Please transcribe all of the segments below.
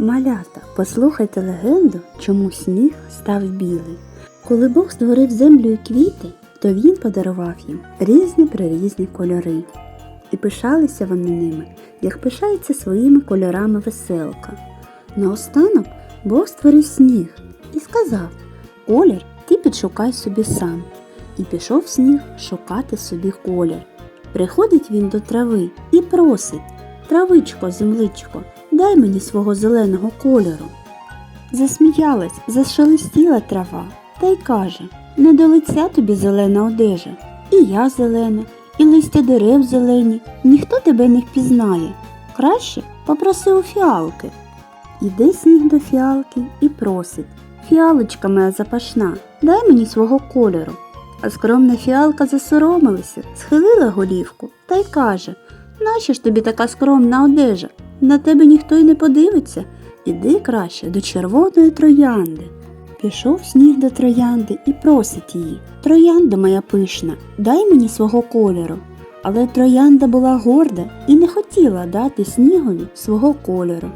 Малята, послухайте легенду, чому сніг став білий. Коли Бог створив землю і квіти, то він подарував їм різні прирізні кольори. І пишалися вони ними, як пишається своїми кольорами веселка. Наостанок Бог створив сніг і сказав Колір ти підшукай собі сам. І пішов сніг шукати собі колір. Приходить він до трави і просить Травичко, земличко, дай мені свого зеленого кольору. Засміялась, зашелестіла трава та й каже Не до лиця тобі зелена одежа, і я зелена, і листя дерев зелені, ніхто тебе не впізнає. Краще попроси у фіалки. Іде сніг до фіалки і просить Фіалочка моя запашна, дай мені свого кольору. А скромна фіалка засоромилася, схилила голівку та й каже Нащо ж тобі така скромна одежа? На тебе ніхто й не подивиться. Іди краще до червоної троянди. Пішов сніг до троянди і просить її Троянда моя пишна, дай мені свого кольору. Але троянда була горда і не хотіла дати снігові свого кольору.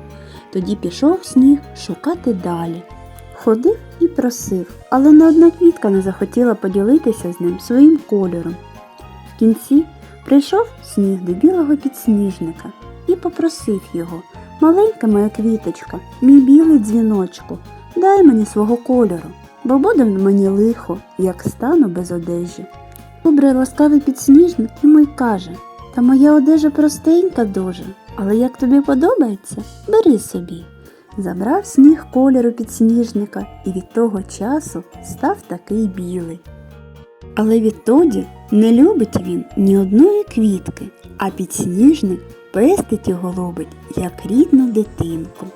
Тоді пішов сніг шукати далі. Ходив і просив, але не одна квітка не захотіла поділитися з ним своїм кольором. В кінці прийшов сніг до білого підсніжника і попросив його Маленька моя квіточка, мій білий дзвіночку, дай мені свого кольору, бо буде мені лихо, як стану без одежі. Добрий ласкавий підсніжник йому й каже Та моя одежа простенька дуже, але як тобі подобається, бери собі. Забрав сніг кольору підсніжника і від того часу став такий білий. Але відтоді не любить він ні одної квітки, а підсніжник пестить його любить, як рідну дитинку.